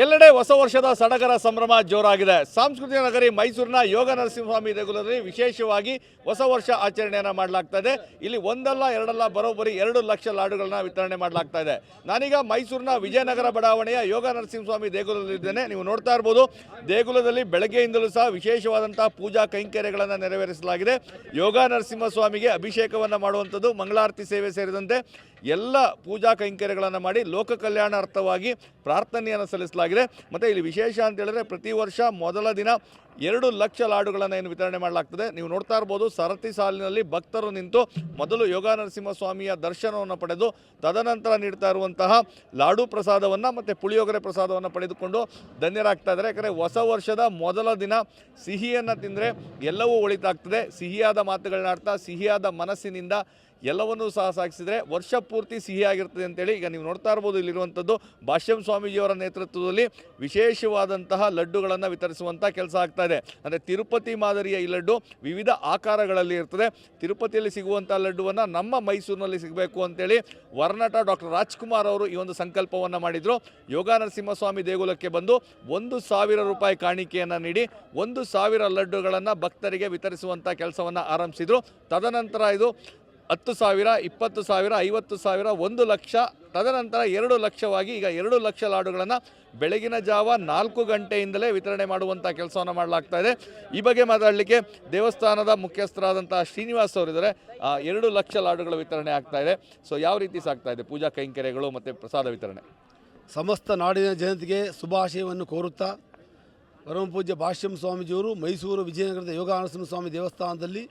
ಎಲ್ಲೆಡೆ ಹೊಸ ವರ್ಷದ ಸಡಗರ ಸಂಭ್ರಮ ಜೋರಾಗಿದೆ. ಸಾಂಸ್ಕೃತಿಕ ನಗರಿ ಮೈಸೂರಿನ ಯೋಗ ನರಸಿಂಹಸ್ವಾಮಿ ದೇಗುಲದಲ್ಲಿ ವಿಶೇಷವಾಗಿ ಹೊಸ ವರ್ಷ ಆಚರಣೆಯನ್ನು ಮಾಡಲಾಗ್ತಾ ಇಲ್ಲಿ ಒಂದಲ್ಲ, ಎರಡಲ್ಲ, ಬರೋಬ್ಬರಿ ಎರಡು ಲಕ್ಷ ಲಾಡುಗಳನ್ನ ವಿತರಣೆ ಮಾಡಲಾಗ್ತಾ ಇದೆ ನಾನೀಗ ಮೈಸೂರಿನ ವಿಜಯನಗರ ಬಡಾವಣೆಯ ಯೋಗ ನರಸಿಂಹಸ್ವಾಮಿ ದೇಗುಲದಲ್ಲಿದ್ದೇನೆ. ನೀವು ನೋಡ್ತಾ ಇರ್ಬೋದು, ದೇಗುಲದಲ್ಲಿ ಬೆಳಗ್ಗೆಯಿಂದಲೂ ಸಹ ವಿಶೇಷವಾದಂತಹ ಪೂಜಾ ಕೈಂಕರ್ಯಗಳನ್ನು ನೆರವೇರಿಸಲಾಗಿದೆ. ಯೋಗ ನರಸಿಂಹಸ್ವಾಮಿಗೆ ಅಭಿಷೇಕವನ್ನು ಮಾಡುವಂಥದ್ದು, ಮಂಗಳಾರತಿ ಸೇವೆ ಸೇರಿದಂತೆ ಎಲ್ಲ ಪೂಜಾ ಕೈಂಕರ್ಯಗಳನ್ನು ಮಾಡಿ ಲೋಕ ಕಲ್ಯಾಣಾರ್ಥವಾಗಿ ಪ್ರಾರ್ಥನೆಯನ್ನು ಸಲ್ಲಿಸಲಾಗಿದೆ. ಮತ್ತು ಇಲ್ಲಿ ವಿಶೇಷ ಅಂತ ಹೇಳಿದ್ರೆ ಪ್ರತಿ ವರ್ಷ ಮೊದಲ ದಿನ ಎರಡು ಲಕ್ಷ ಲಾಡುಗಳನ್ನು ಏನು ವಿತರಣೆ ಮಾಡಲಾಗ್ತದೆ. ನೀವು ನೋಡ್ತಾ ಇರ್ಬೋದು ಸರತಿ ಸಾಲಿನಲ್ಲಿ ಭಕ್ತರು ನಿಂತು ಮೊದಲು ಯೋಗ ನರಸಿಂಹಸ್ವಾಮಿಯ ದರ್ಶನವನ್ನು ಪಡೆದು ತದನಂತರ ನೀಡ್ತಾ ಇರುವಂತಹ ಲಾಡು ಪ್ರಸಾದವನ್ನು ಮತ್ತು ಪುಳಿಯೋಗರೆ ಪ್ರಸಾದವನ್ನು ಪಡೆದುಕೊಂಡು ಧನ್ಯರಾಗ್ತಾ ಇದ್ದಾರೆ. ಯಾಕಂದರೆ ಹೊಸ ವರ್ಷದ ಮೊದಲ ದಿನ ಸಿಹಿಯನ್ನು ತಿಂದರೆ ಎಲ್ಲವೂ ಒಳಿತಾಗ್ತದೆ. ಸಿಹಿಯಾದ ಮಾತುಗಳನ್ನಾಡ್ತಾ ಸಿಹಿಯಾದ ಮನಸ್ಸಿನಿಂದ ಎಲ್ಲವನ್ನೂ ಸಹ ಸಾಗಿಸಿದರೆ ವರ್ಷ ಪೂರ್ತಿ ಸಿಹಿಯಾಗಿರ್ತದೆ ಅಂತೇಳಿ ಈಗ ನೀವು ನೋಡ್ತಾ ಇರ್ಬೋದು ಇಲ್ಲಿರುವಂಥದ್ದು ಭಾಷ್ಯಂ ಸ್ವಾಮೀಜಿಯವರ ನೇತೃತ್ವದಲ್ಲಿ ವಿಶೇಷವಾದಂತಹ ಲಡ್ಡುಗಳನ್ನು ವಿತರಿಸುವಂಥ ಕೆಲಸ ಆಗ್ತಾ ಇದೆ. ಅಂದರೆ ತಿರುಪತಿ ಮಾದರಿಯ ಈ ಲಡ್ಡು ವಿವಿಧ ಆಕಾರಗಳಲ್ಲಿ ಇರ್ತದೆ. ತಿರುಪತಿಯಲ್ಲಿ ಸಿಗುವಂಥ ಲಡ್ಡುವನ್ನು ನಮ್ಮ ಮೈಸೂರಿನಲ್ಲಿ ಸಿಗಬೇಕು ಅಂತೇಳಿ ವರ್ನಟ ಡಾಕ್ಟರ್ ರಾಜ್ಕುಮಾರ್ ಅವರು ಈ ಒಂದು ಸಂಕಲ್ಪವನ್ನು ಮಾಡಿದರು. ಯೋಗ ನರಸಿಂಹಸ್ವಾಮಿ ದೇಗುಲಕ್ಕೆ ಬಂದು ಒಂದು ಸಾವಿರ ರೂಪಾಯಿ ಕಾಣಿಕೆಯನ್ನು ನೀಡಿ ಒಂದು ಸಾವಿರ ಲಡ್ಡುಗಳನ್ನು ಭಕ್ತರಿಗೆ ವಿತರಿಸುವಂಥ ಕೆಲಸವನ್ನು ಆರಂಭಿಸಿದರು. ತದನಂತರ ಇದು ಹತ್ತು ಸಾವಿರ, ಇಪ್ಪತ್ತು ಸಾವಿರ, ಐವತ್ತು ಸಾವಿರ, ಒಂದು ಲಕ್ಷ, ತದನಂತರ ಎರಡು ಲಕ್ಷವಾಗಿ ಈಗ ಎರಡು ಲಕ್ಷ ಲಾಡುಗಳನ್ನು ಬೆಳಗಿನ ಜಾವ ನಾಲ್ಕು ಗಂಟೆಯಿಂದಲೇ ವಿತರಣೆ ಮಾಡುವಂಥ ಕೆಲಸವನ್ನು ಮಾಡಲಾಗ್ತಾ ಇದೆ. ಈ ಬಗ್ಗೆ ಮಾತಾಡಲಿಕ್ಕೆ ದೇವಸ್ಥಾನದ ಮುಖ್ಯಸ್ಥರಾದಂಥ ಶ್ರೀನಿವಾಸ್ ಅವರಿದ್ದಾರೆ. ಎರಡು ಲಕ್ಷ ಲಾಡುಗಳು ವಿತರಣೆ ಆಗ್ತಾ ಇದೆ. ಸೊ ಯಾವ ರೀತಿ ಸಾಗ್ತಾ ಇದೆ? ಪೂಜಾ ಕೈಂಕರ್ಯಗಳು ಮತ್ತು ಪ್ರಸಾದ ವಿತರಣೆ. ಸಮಸ್ತ ನಾಡಿನ ಜನತೆಗೆ ಶುಭಾಶಯವನ್ನು ಕೋರುತ್ತಾ ಪರಮಪೂಜ್ಯ ಭಾಷ್ಯಂ ಸ್ವಾಮೀಜಿಯವರು ಮೈಸೂರು ವಿಜಯನಗರದ ಯೋಗ ನರಸಿಂಹ ಸ್ವಾಮಿ ದೇವಸ್ಥಾನದಲ್ಲಿ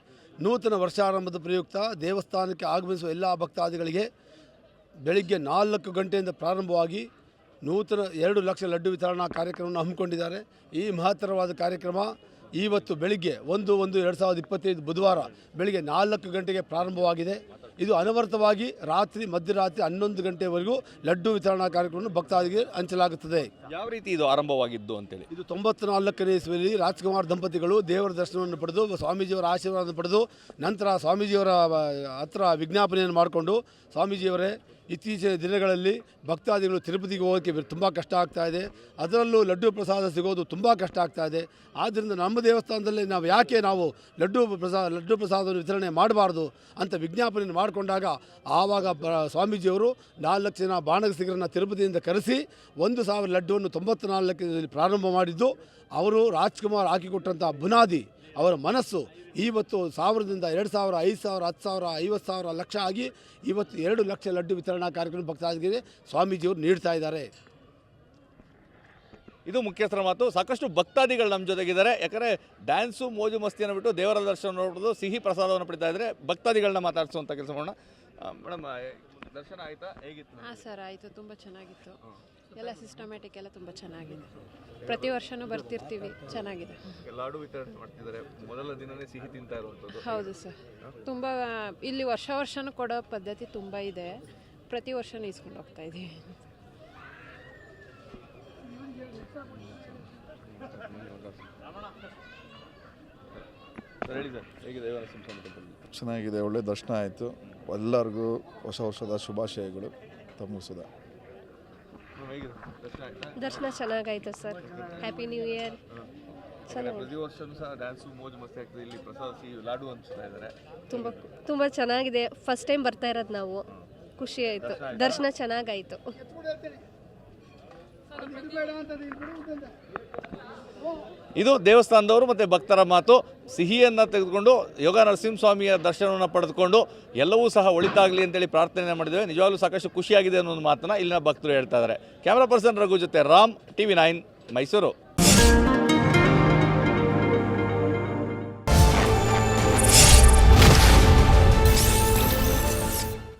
ನೂತನ ವರ್ಷಾರಂಭದ ಪ್ರಯುಕ್ತ ದೇವಸ್ಥಾನಕ್ಕೆ ಆಗಮಿಸುವ ಎಲ್ಲ ಭಕ್ತಾದಿಗಳಿಗೆ ಬೆಳಿಗ್ಗೆ ನಾಲ್ಕು ಗಂಟೆಯಿಂದ ಪ್ರಾರಂಭವಾಗಿ ನೂತನ ಎರಡು ಲಕ್ಷ ಲಡ್ಡು ವಿತರಣಾ ಕಾರ್ಯಕ್ರಮವನ್ನು ಹಮ್ಮಿಕೊಂಡಿದ್ದಾರೆ. ಈ ಮಹತ್ತರವಾದ ಕಾರ್ಯಕ್ರಮ ಇವತ್ತು ಬೆಳಿಗ್ಗೆ ಒಂದು ಒಂದು ಎರಡು ಸಾವಿರದ ಇಪ್ಪತ್ತೈದು ಬುಧವಾರ ಬೆಳಿಗ್ಗೆ ನಾಲ್ಕು ಗಂಟೆಗೆ ಪ್ರಾರಂಭವಾಗಿದೆ. ಇದು ಅನವರ್ತವಾಗಿ ರಾತ್ರಿ ಮಧ್ಯರಾತ್ರಿ ಹನ್ನೊಂದು ಗಂಟೆವರೆಗೂ ಲಡ್ಡು ವಿತರಣಾ ಕಾರ್ಯಕ್ರಮವನ್ನು ಭಕ್ತಾದಿಗೆ ಹಂಚಲಾಗುತ್ತದೆ. ಯಾವ ರೀತಿ ಇದು ಆರಂಭವಾಗಿದ್ದು ಅಂತೇಳಿ? ಇದು ತೊಂಬತ್ನಾಲ್ಕನೇ ಇಸ್ವಿಯಲ್ಲಿ ರಾಜ್ಕುಮಾರ್ ದಂಪತಿಗಳು ದೇವರ ದರ್ಶನವನ್ನು ಪಡೆದು ಸ್ವಾಮೀಜಿಯವರ ಆಶೀರ್ವಾದ ಪಡೆದು ನಂತರ ಸ್ವಾಮೀಜಿಯವರ ಹತ್ರ ವಿಜ್ಞಾಪನೆಯನ್ನು ಮಾಡಿಕೊಂಡು ಸ್ವಾಮೀಜಿಯವರೇ ಇತ್ತೀಚಿನ ದಿನಗಳಲ್ಲಿ ಭಕ್ತಾದಿಗಳು ತಿರುಪತಿಗೆ ಹೋಗೋಕ್ಕೆ ತುಂಬ ಕಷ್ಟ ಆಗ್ತಾ ಇದೆ. ಅದರಲ್ಲೂ ಲಡ್ಡು ಪ್ರಸಾದ ಸಿಗೋದು ತುಂಬ ಕಷ್ಟ ಆಗ್ತಾ ಇದೆ. ಆದ್ದರಿಂದ ನಮ್ಮ ದೇವಸ್ಥಾನದಲ್ಲಿ ನಾವು ಯಾಕೆ ನಾವು ಲಡ್ಡು ಪ್ರಸಾದ ಲಡ್ಡು ಪ್ರಸಾದವನ್ನು ವಿತರಣೆ ಮಾಡಬಾರ್ದು ಅಂತ ವಿಜ್ಞಾಪನೆಯನ್ನು ಮಾಡಿಕೊಂಡಾಗ ಆವಾಗ ಸ್ವಾಮೀಜಿಯವರು ನಾಲ್ಕು ಜನ ಬಾಣಗಸಿಗರನ್ನು ತಿರುಪತಿಯಿಂದ ಕರೆಸಿ ಒಂದು ಸಾವಿರ ಲಡ್ಡುವನ್ನು ನಾಲ್ಕು ಪ್ರಾರಂಭ ಮಾಡಿದ್ದು, ಅವರು ರಾಜ್ಕುಮಾರ್ ಹಾಕಿಕೊಟ್ಟಂಥ ಬುನಾದಿ, ಅವರ ಮನಸ್ಸು ಇವತ್ತು ಸಾವಿರದಿಂದ ಎರಡು ಸಾವಿರ, ಐದು ಸಾವಿರ, ಹತ್ತು ಸಾವಿರ, ಐವತ್ತು ಸಾವಿರ ಲಕ್ಷ ಆಗಿ ಇವತ್ತು ಎರಡು ಲಕ್ಷ ಲಡ್ಡು ವಿತರಣಾ ಕಾರ್ಯಕ್ರಮ ಭಕ್ತಾದಿಗೆ ಸ್ವಾಮೀಜಿಯವರು ನೀಡ್ತಾ ಇದ್ದಾರೆ. ಇದು ಮುಖ್ಯಸ್ಥರ ಮಾತು. ಸಾಕಷ್ಟು ಭಕ್ತಾದಿಗಳು ನಮ್ಮ ಜೊತೆಗಿದ್ದಾರೆ. ಯಾಕಂದರೆ ಡ್ಯಾನ್ಸು ಮೋಜು ಮಸ್ತಿಯನ್ನು ಬಿಟ್ಟು ದೇವರ ದರ್ಶನ ನೋಡೋದು ಸಿಹಿ ಪ್ರಸಾದವನ್ನು ಪಡಿತಾ ಇದ್ದರೆ ಭಕ್ತಾದಿಗಳನ್ನ ಮಾತಾಡಿಸುವಂಥ ಕೆಲಸ ಮಾಡೋಣ. ಮೇಡಮ್ ದರ್ಶನ ಆಯಿತಾ? ಹೇಗಿತ್ತು? ಹಾಂ ಸರ್ ಆಯಿತು. ತುಂಬ ಚೆನ್ನಾಗಿತ್ತು. ಎಲ್ಲ ಸಿಸ್ಟಮ್ಯಾಟಿಕ್ ಎಲ್ಲ ತುಂಬ ಚೆನ್ನಾಗಿದೆ. ಪ್ರತಿ ವರ್ಷನೂ ಬರ್ತಿರ್ತೀವಿ. ಚೆನ್ನಾಗಿದೆ. ಲಾಡು ವಿತರಣೆ ಮಾಡ್ತಿದ್ದಾರೆ. ಮೊದಲ ದಿನನೇ ಸಿಹಿ ತಿಂತಾ ಇರುವಂಥದ್ದು. ಹೌದು ಸರ್. ತುಂಬ ಇಲ್ಲಿ ವರ್ಷ ವರ್ಷನೂ ಕೊಡೋ ಪದ್ಧತಿ ತುಂಬ ಇದೆ. ಪ್ರತಿ ವರ್ಷನೂ ಇಸ್ಕೊಂಡು ಹೋಗ್ತಾ ಇದ್ದೀವಿ ಸರ್ ಹೇಳಿ ಸರ್ ಹೇಗಿದೆ ದೇವರ ಸಂಸ್ಥೆ ಚೆನ್ನಾಗಿದೆ ಒಳ್ಳೆ ದರ್ಶನ ಆಯಿತು. ಎಲ್ಲರಿಗೂ ಹೊಸ ವರ್ಷದ ಶುಭಾಶಯಗಳು. ತಮ್ಮ ಸುಧಾ ಹೇಗಿದೆ ದರ್ಶನ ಆಯ್ತಾ ದರ್ಶನ ಚೆನ್ನಾಗಾಯ್ತು ಸರ್. ಹ್ಯಾಪಿ ನ್ಯೂ ಇಯರ್ ಚೆನ್ನಾಗಿ ಪ್ರತಿ ವರ್ಷನೂ ಸಹ ಡ್ಯಾನ್ಸು ಮೋಜು ಮಸ್ತಿ ಆಗ್ತದೆ. ಇಲ್ಲಿ ಪ್ರಸಾದ ಸಿಹಿ ಲಾಡು ಹಂಚ್ತಾ ಇದ್ದಾರೆ. ತುಂಬ ತುಂಬ ಚೆನ್ನಾಗಿದೆ. ಫಸ್ಟ್ ಟೈಮ್ ಬರ್ತಾ ಇರೋದು ನಾವು. ಖುಷಿ ಆಯಿತು? ದರ್ಶನ ಚೆನ್ನಾಗಾಯಿತು. ಇದು ದೇವಸ್ಥಾನದವರು ಮತ್ತು ಭಕ್ತರ ಮಾತು. ಸಿಹಿಯನ್ನು ತೆಗೆದುಕೊಂಡು ಯೋಗ ನರಸಿಂಹಸ್ವಾಮಿಯ ದರ್ಶನವನ್ನು ಪಡೆದುಕೊಂಡು ಎಲ್ಲವೂ ಸಹ ಒಳಿತಾಗಲಿ ಅಂತೇಳಿ ಪ್ರಾರ್ಥನೆ ಮಾಡಿದ್ದೇವೆ. ನಿಜವಾಗಲೂ ಸಾಕಷ್ಟು ಖುಷಿಯಾಗಿದೆ ಅನ್ನೋ ಒಂದು ಮಾತನ್ನು ಇಲ್ಲಿನ ಭಕ್ತರು ಹೇಳ್ತಾ ಇದ್ದಾರೆ. ಕ್ಯಾಮ್ರಾ ಪರ್ಸನ್ ರಘು ಜೊತೆ ರಾಮ್ ಟಿ ವಿ ಮೈಸೂರು.